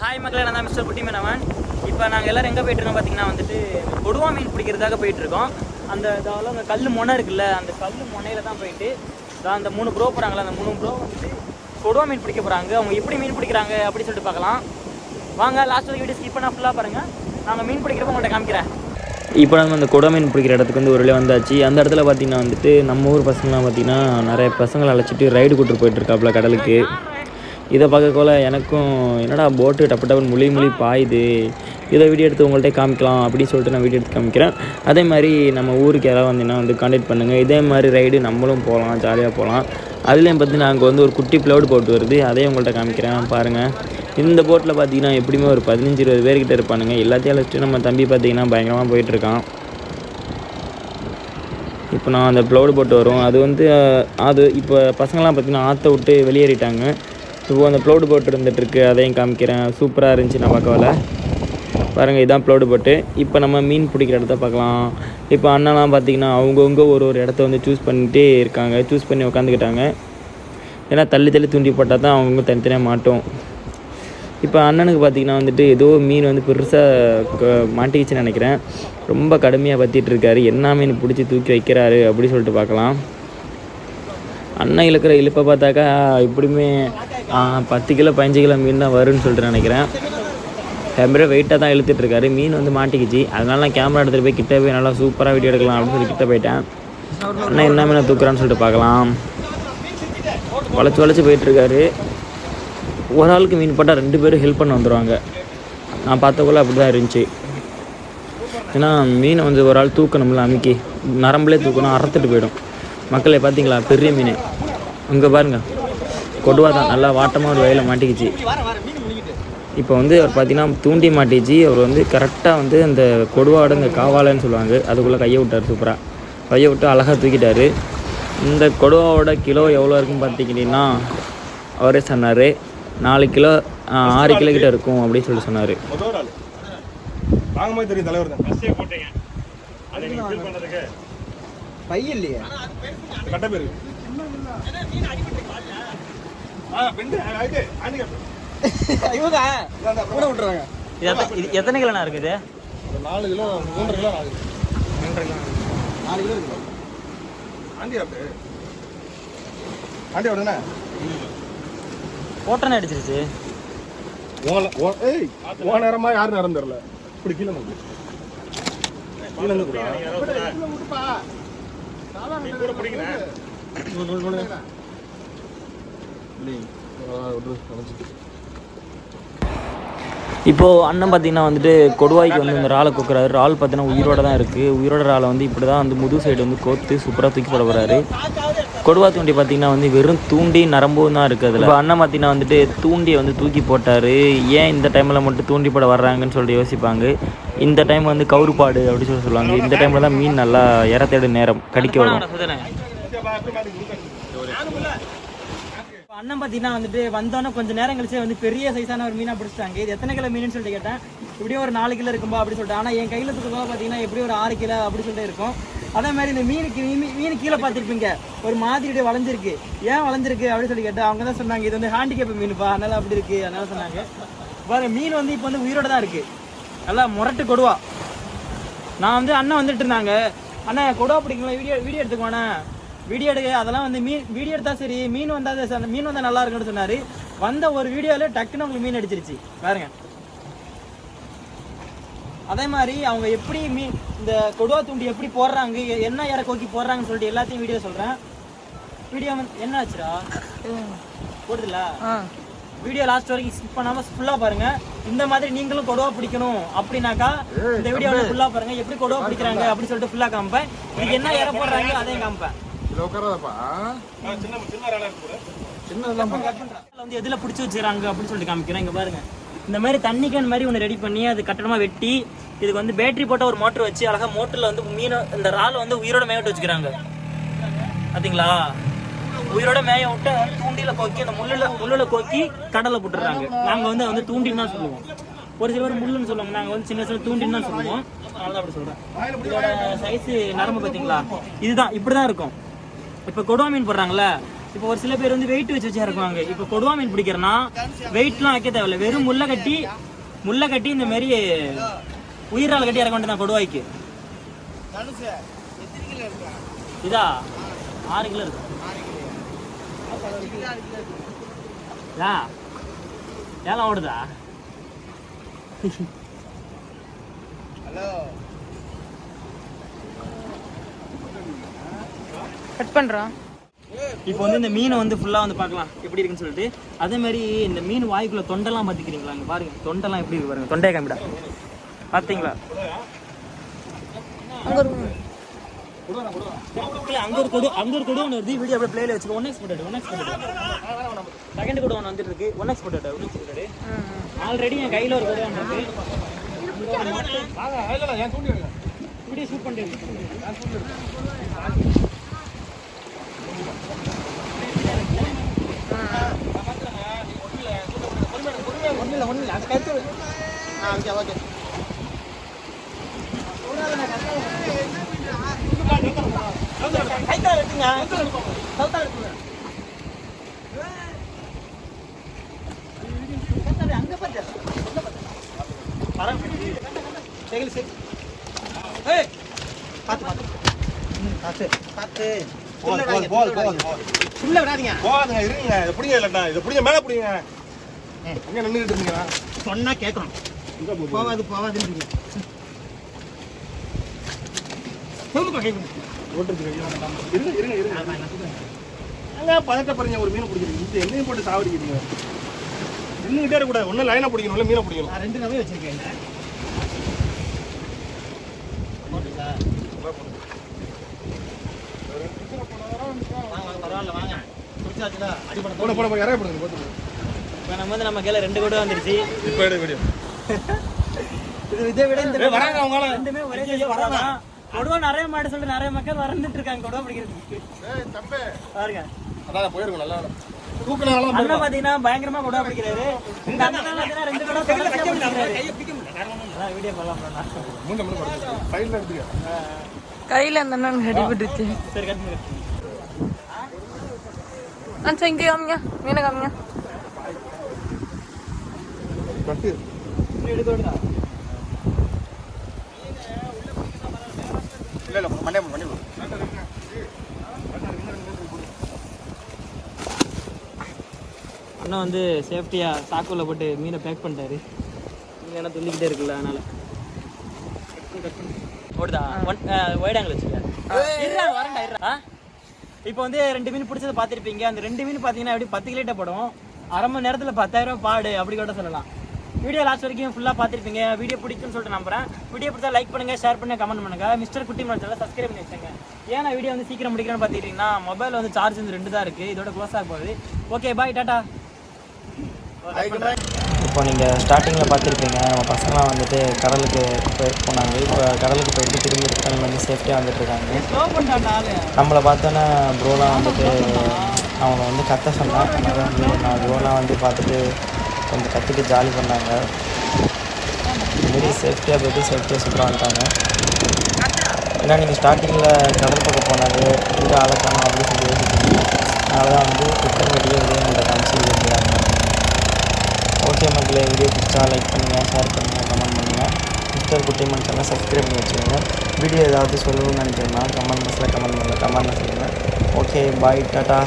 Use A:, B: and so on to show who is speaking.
A: Hi மக்களே நான் தான் மிஸ்டர் குட்டி மேனவன். இப்போ நாங்கள் எல்லோரும் எங்கே போயிட்டு இருக்கோம் பார்த்தீங்கன்னா வந்துட்டு கொடுவா மீன் பிடிக்கிறதுக்காக போயிட்டு இருக்கோம் அந்த இதால அந்த கல் முனை இருக்குல்ல அந்த கல் முனையில தான் போயிட்டு அந்த மூணு ப்ரோ போகிறாங்களா அந்த மூணு ப்ரோ வந்துட்டு கொடுவா மீன் பிடிக்க போகிறாங்க அவங்க எப்படி மீன் பிடிக்கிறாங்க அப்படின்னு சொல்லிட்டு பார்க்கலாம் வாங்க லாஸ்ட் வரைக்கும் வீடியோ ஸ்கிப் பண்ணால் ஃபுல்லாக பாருங்கள் நாங்கள் மீன் பிடிக்கிறப்ப உங்கள்கிட்ட காமிக்கிறேன்.
B: இப்போ நம்ம அந்த குடை மீன் பிடிக்கிற இடத்துக்கு வந்து ஒரு வந்தாச்சு. அந்த இடத்துல பார்த்தீங்கன்னா வந்துட்டு நம்ம ஊர் பசங்களாம் பார்த்தீங்கன்னா நிறைய பசங்களை அழைச்சிட்டு ரைடு கூட்டு போயிட்டுருக்காப்புல கடலுக்கு. இதை பார்க்கக்குள்ள எனக்கும் என்னடா போட்டு டப்பு டப்புன்னு முழி முழி பாயுது. இதை வீடியோ எடுத்து உங்கள்கிட்ட காமிக்கலாம் அப்படின்னு சொல்லிட்டு நான் வீடியோ எடுத்து காமிக்கிறேன். அதே மாதிரி நம்ம ஊருக்கு யாராவது வந்தீங்கன்னா வந்து காண்டாக்ட் பண்ணுங்கள் இதே மாதிரி ரைடு நம்மளும் போகலாம் ஜாலியாக போகலாம். அதுலேயும் பார்த்து நாங்கள் வந்து ஒரு குட்டி ப்ளவுட் போட்டு வருது. அதையும் உங்கள்கிட்ட காமிக்கிறேன். பாருங்கள் இந்த போட்டில் பார்த்தீங்கன்னா எப்படியுமே ஒரு பதினஞ்சு இருபது பேர்கிட்ட இருப்பானுங்க. எல்லாத்தையும் அழைச்சிட்டு நம்ம தம்பி பார்த்தீங்கன்னா பயங்கரமாக போயிட்டுருக்கான் இப்போ நான் அந்த ப்ளவுடு போட்டு வரும். அது வந்து அது இப்போ பசங்களாம் பார்த்தீங்கன்னா ஆற்ற விட்டு வெளியேறிட்டாங்க. இப்போ அந்த ப்ளவுடு போட்டு இருந்துகிட்ருக்கு அதையும் காமிக்கிறேன். சூப்பராக இருந்துச்சு நான் பார்க்கல பாருங்கள் இதான் ப்ளவுடு போட்டு இப்போ நம்ம மீன் பிடிக்கிற இடத்த பார்க்கலாம். இப்போ அண்ணன்லாம் பார்த்தீங்கன்னா அவங்கவுங்க ஒரு ஒரு இடத்த வந்து சூஸ் பண்ணிகிட்டே இருக்காங்க. சூஸ் பண்ணி உட்காந்துக்கிட்டாங்க ஏன்னா தள்ளி தள்ளி தூண்டி போட்டால் தான் அவங்கவுங்க தனித்தனியாக மாட்டோம். இப்போ அண்ணனுக்கு பார்த்தீங்கன்னா வந்துட்டு ஏதோ மீன் வந்து பெருசாக மாட்டிக்கிச்சுன்னு நினைக்கிறேன். ரொம்ப கடுமையாக பற்றிட்டு இருக்காரு. என்ன மீன் பிடிச்சி தூக்கி வைக்கிறாரு அப்படின்னு சொல்லிட்டு பார்க்கலாம். அண்ணன் இழுக்கிற இழுப்பை பார்த்தாக்கா எப்படியுமே பத்து கிலோ பதினஞ்சு கிலோ மீன் தான் வரும்னு சொல்லிட்டு நினைக்கிறேன். கேமரா வெயிட்டாக தான் இழுத்துட்ருக்காரு மீன் வந்து மாட்டிக்கிச்சு. அதனால நான் கேமரா எடுத்துகிட்டு போய் கிட்டே போய் நல்லா சூப்பராக வீடியோ எடுக்கலாம் அப்படின்னு சொல்லி கிட்டே போயிட்டேன். அண்ணன் என்ன மீனை தூக்குறான்னு சொல்லிட்டு பார்க்கலாம். வளைச்சு வளைச்சு போயிட்டுருக்காரு ஒரு ஆளுக்கு மீன் போட்டால் ரெண்டு பேரும் ஹெல்ப் பண்ண வந்துடுவாங்க நான் பார்த்தக்குள்ள அப்படி தான் இருந்துச்சு. ஏன்னா மீனை வந்து ஒரு ஆள் தூக்கணும்ல அமுக்கி நரம்புலே தூக்கணும் அறுத்துட்டு போயிடும். மக்களை பார்த்தீங்களா? பெரிய மீன். இங்கே பாருங்கள் கொடுவா தான் நல்லா வாட்டமாக ஒரு வயலில் மாட்டிக்கிச்சு. இப்போ வந்து அவர் பார்த்தீங்கன்னா தூண்டி மாட்டிச்சு. அவர் வந்து கரெக்டாக வந்து அந்த கொடுவாவோட இந்த காவாலைன்னு சொல்லுவாங்க. அதுக்குள்ளே கையை விட்டார் சூப்பராக கையை விட்டு அழகாக தூக்கிட்டார். இந்த கொடுவாவோட கிலோ எவ்வளோ இருக்குன்னு பார்த்துக்கிட்டிங்கன்னா அவரே சொன்னார். நாலு கிலோ ஆ, ஆறு கிலோ கிட்ட இருக்கும் அப்படின்னு சொல்லி சொன்னார்.
C: வாங்கும்போது தெரியும் தலைவர் தான். பஸ்ஸே போட்டீங்க. அதை நீங்க ஃபீல் பண்றதுக்கு
D: பை இல்லையே.
C: கட்ட பேரு.
A: எத்தனை கிலோண்ணா இருக்குது?
C: நாலு கிலோ மூன்றரை கிலோ ஆகுது
D: நாலு கிலோ இருக்கு
C: ஹேண்டிகேப் ஹேண்டிகேப் தானே
A: போட்டோன்னு அடிச்சிருச்சு.
C: ஓ நேரமா யார் நேரம் தெரியல இப்படி கீழே நோக்கு கீழே
B: இப்போது அண்ணன் பார்த்தீங்கன்னா வந்துட்டு கொடுவாய்க்கு வந்து இந்த இறாலை கொக்குறாரு. இறால் பார்த்தீங்கன்னா உயிரோட தான் இருக்குது உயிரோட இறாலை வந்து இப்படி தான் வந்து முது சைடு வந்து கோத்து சூப்பராக தூக்கி போட போகிறாரு கொடுவா தூண்டி பார்த்தீங்கன்னா வந்து வெறும் தூண்டி நரம்பும் தான் இருக்குது அதில். இப்போ அண்ணன் பார்த்தீங்கன்னா வந்துட்டு தூண்டியை வந்து தூக்கி போட்டார். ஏன் இந்த டைமில் மட்டும் தூண்டி போட வர்றாங்கன்னு சொல்லிட்டு யோசிப்பாங்க. இந்த டைம் வந்து கவுறுபாடு அப்படி சொல்லி சொல்லுவாங்க. இந்த டைமில் தான் மீன் நல்லா இற தேடு நேரம் கடிக்க வரும்.
A: அண்ணன் பார்த்தீங்கன்னா வந்துட்டு வந்தோன்னே கொஞ்சம் நேரம் கழிச்சு வந்து பெரிய சைஸான ஒரு மீனாக பிடிச்சிட்டாங்க. இது எத்தனை கிலோ மீனுன்னு சொல்லிட்டு கேட்டேன். இப்படியும் ஒரு நாலு கிலோ இருக்கும்பா அப்படி சொல்லிட்டு. ஆனால் என் கையில் தூக்கும்போது பார்த்தீங்கன்னா எப்படியும் ஒரு ஆறு கிலோ அப்படி சொல்லிட்டு இருக்கும். அதே மாதிரி இந்த மீனுக்கு மீன் மீன் கீழே பார்த்துருப்பீங்க. ஒரு மாதிரி வளைஞ்சிருக்கு ஏன் வளைஞ்சிருக்கு அப்படின்னு சொல்லி கேட்டால் அவங்க தான் சொன்னாங்க இது வந்து ஹேண்டிகேப் மீனுப்பா அதனால அப்படி இருக்கு அதனால சொன்னாங்க. பாருங்க மீன் வந்து இப்போ வந்து உயிரோட தான் இருக்கு. நல்லா முரட்டு கொடுவா. நான் வந்து அண்ணன் வந்துட்டு இருந்தாங்க. அண்ணா கொடுவா பிடிக்கல வீடியோ வீடியோ எடுத்துக்கோண்ணே வீடியோ எடுக்க அதெல்லாம் வந்து மீன் வீடியோ எடுத்தா சரி மீன் வந்தால் மீன் வந்தால் நல்லா இருக்குன்னு சொன்னாரு. வந்த ஒரு வீடியோவில் டக்குன்னு உங்களுக்கு மீன் அடிச்சிருச்சு. பாருங்க. அதே மாதிரி அவங்க எப்படி மீன் இந்த கொடுவா தூண்டி எப்படி போடுறாங்க என்ன இற கோக்கி போடுறாங்கன்னு சொல்லிட்டு எல்லாத்தையும் வீடியோ சொல்றேன். வீடியோ வந்து என்ன ஆச்சுடா? போடுதுல வீடியோ லாஸ்ட் வரைக்கும் ஸ்கிப் பண்ணாம ஃபுல்லா பாருங்க. இந்த மாதிரி நீங்களும் கொடுவா பிடிக்கணும் அப்படின்னாக்கா இந்த வீடியோ ஃபுல்லா பாருங்க. எப்படி கொடுவா பிடிக்கிறாங்க அப்படி சொல்லிட்டு ஃபுல்லா காமிப்பேன். இதுக்கு என்ன இற போடுறாங்க அதையும் காமிப்பேன்.
C: சின்ன
A: வந்து எதுல பிடிச்சி வச்சிருக்காங்க அப்படின்னு சொல்லிட்டு காமிக்கிறேன். இங்க பாருங்க. இந்த மாதிரி தண்ணி கேன் மாதிரி ஒன்று ரெடி பண்ணி அது கட்டணமாக வெட்டி இதுக்கு வந்து பேட்டரி போட்ட ஒரு மோட்டர் வச்சு அழகாக மோட்டரில் வந்து மீன் இந்த ரால் வந்து உயிரோட மேய விட்டு வச்சுக்கிறாங்க. பார்த்தீங்களா உயிரோட மேய விட்டு தூண்டில கோக்கி அந்த முள்ளில் முள்ளில் கோக்கி கடலை போட்டுறாங்க நாங்கள் வந்து அதை வந்து தூண்டின்னு தான் சொல்லுவோம். ஒரு சில பேர் முள்ளுன்னு சொல்லுவோம் நாங்கள் வந்து சின்ன சின்ன தூண்டின்னு தான் சொல்லுவோம். அதனால அப்படி சொல்கிறேன் இதோட சைஸு நரம்பு பார்த்தீங்களா இதுதான். இப்படி தான் இருக்கும். இப்போ கொடுவா மீன் போடுறாங்களே இப்போ ஒரு சில பேர் வந்து வெயிட் வச்சு வச்சு இறக்குவாங்க இப்போ கொடுவா மீன் பிடிக்கிறேன்னா வெயிட்லாம் வைக்க தேவையில்ல. வெறும் முள்ளை கட்டி முள்ளை கட்டி இந்த மாதிரி உயிரால் கட்டி இறக்க வேண்டியதான் கொடுவாய்க்கு. இதா? ஆறு கிலோ இருக்கும் யா ஏலாம் ஓடுதா?
E: கட் பண்ணுறான்
A: இப்போ வந்து இந்த மீனை வந்து ஃபுல்லாக வந்து பார்க்கலாம். எப்படி இருக்குன்னு சொல்லிட்டு. அதே மாதிரி இந்த மீன் வாய்க்குள்ள தொண்டெல்லாம் பார்த்துக்கிறீங்களா அங்கே பாருங்க. தொண்டெல்லாம் எப்படி இருக்கு பாருங்க. தொண்டையை காமிடா. பார்த்தீங்களா?
E: அங்கே ஒரு
A: இல்ல, அங்க ஒரு கொடு அங்க ஒரு கொடு ஒன்று வருது. வீடியோ அப்படியே பிளேல வச்சுக்கோ. ஒன் எக்ஸ் போட்டு ஒன் எக்ஸ் போட்டு செகண்ட் கொடு ஒன்று வந்துட்டு இருக்கு ஒன் எக்ஸ் போட்டு ஒன் எக்ஸ் போட்டு ஆல்ரெடி என் கையில ஒரு கொடு ஒன்று இருக்கு வீடியோ ஷூட் பண்ணிட்டு
D: ஒன்றும் ஒன்றும் இல்லை அது கருத்து ஆ ஓகே ஓகே கைத்தா எடுத்துங்க சவுத்தா எடுத்துங்க அங்கே பார்த்து பார்த்து பார்த்து பார்த்து
C: போகாது, போகாது, போகாது.
D: உள்ள விடாதீங்க
C: போகாதுங்க, இருங்க. இதை பிடிங்க இல்லட்டா. இதை பிடிங்க, மேல பிடிங்க. எங்க நின்னுகிட்டு இருந்தீங்களா?
D: சொன்னா கேட்கணும்
C: போகுது?
D: போகாது போகாதுன்றீங்க.
C: இருங்க, இருங்க, இருங்க. பதட்டப்படுறீங்க, ஒரு மீனை பிடிக்கிறீங்க. இந்த எண்ணெயை போட்டு சாவடிக்கிறீங்க. நின்னுகிட்டே இருக்கக்கூடாது. ஒண்ணு லைனா பிடிக்கணும், இல்ல மீனை பிடிக்கணும்.
D: ரெண்டு நபை வச்சிருக்கேன் வாங்க வாங்க பரவாயில்ல வாங்க பிடிச்சாச்சுல அடிப்படை
C: போட, போட, போட, இறங்க போடுங்க, போட்டு.
A: இப்போ நம்ம வந்து நம்ம கையில ரெண்டு கொடு வந்துருச்சு.
C: இப்ப எடு வீடியோ.
A: இது இதை விட இந்த
C: வராங்க அவங்களால.
A: ரெண்டுமே ஒரே வராதான். கொடுவா நிறைய மாடு சொல்லிட்டு நிறைய மக்கள் வந்துட்டு இருக்காங்க கொடுவா பிடிக்கிறதுக்கு. பாருங்க.
C: அதான் போயிருங்க, நல்லா
A: அண்ணன் பாத்தீங்கன்னா பயங்கரமா கொடுவா பிடிக்கிறாரு. இந்த அண்ணன் பாத்தீங்கன்னா ரெண்டு. அதான் வீடியோ பண்ணலாம்.
E: கையில் அந்த அண்ணன்
A: சரி கட்
E: சரி இங்கே காமிங்க மீனை காமிங்க.
A: அண்ணன் வந்து சேஃப்டியா சாக்குள்ள போட்டு மீனை பேக் பண்ணிட்டாரு. மீன் துள்ளிக்கிட்டே இருக்குல்ல அதனால. ஓடுதா? ஒன் ஒயிடாங்கல் வச்சுக்க. வரண்டா இப்போ வந்து ரெண்டு மீன் பிடிச்சது பார்த்துருப்பீங்க. அந்த ரெண்டு மீன் பார்த்தீங்கன்னா எப்படி பத்து கிலோ படும். அரை மணி நேரத்தில் பத்தாயிரம் பாடு அப்படி கூட சொல்லலாம். வீடியோ லாஸ்ட் வரைக்கும் ஃபுல்லாக பார்த்துருப்பீங்க. வீடியோ பிடிக்கும்னு சொல்லிட்டு நம்புறேன். வீடியோ பிடிச்சா லைக் பண்ணுங்க ஷேர் பண்ணுங்க கமெண்ட் பண்ணுங்க. மிஸ்டர் குட்டி சேனல் சப்ஸ்கிரைப் பண்ணி வச்சுங்க ஏன் நான் வீடியோ வந்து சீக்கிரம் முடிக்கிறேன்னு பார்த்துக்கிட்டிங்கன்னா மொபைல் வந்து சார்ஜ் வந்து ரெண்டு தான் இருக்குது இதோட க்ளோஸ் ஆக போகுது. ஓகே பாய் டாட்டா
B: இப்போ நீங்கள் ஸ்டார்டிங்கில் பார்த்துருப்பீங்க. நம்ம பசங்களாம் வந்துட்டு கடலுக்கு போய் போனாங்க. இப்போ கடலுக்கு போயிட்டு திரும்பி ரிட்டர்ன் வந்து சேஃப்டியாக வந்துட்டு இருக்காங்க. நம்மளை பார்த்தோன்னே ப்ரோலாம் வந்துட்டு அவங்க வந்து கத்த சொன்னாங்க. அதான் வந்து நான் ப்ரோலாம் வந்து பார்த்துட்டு கொஞ்சம் கற்றுட்டு ஜாலி பண்ணாங்க. இதுமாரி சேஃப்டியாக போயிட்டு சேஃப்டியாக சூப்பராக வந்துட்டாங்க ஏன்னா நீங்கள் ஸ்டார்டிங்கில் கடல் பக்கம் போனாங்க இது ஆளக்கானோம் அப்படின்னு சொல்லி யோசிச்சிருந்தீங்க அதனால தான் வந்து குற்றம் வெளியே வெளியே நம்மளை காமிச்சு இருக்கிறாங்க ஓகே மக்களே வீடியோ பிடிச்சா லைக் பண்ணுங்கள் ஷேர் பண்ணுங்கள் கமெண்ட் பண்ணுங்கள் மிஸ்டர் குட்டிமன் சேனல் சப்ஸ்கிரைப் பண்ணி வச்சுக்கோங்க வீடியோ ஏதாவது சொல்லணும்னு நினைக்கிறேன்னா கமெண்ட் பாக்ஸில் கமெண்ட் பண்ணுங்கள் கமெண்ட் சொல்லுங்கள் ஓகே பாய் டாட்டா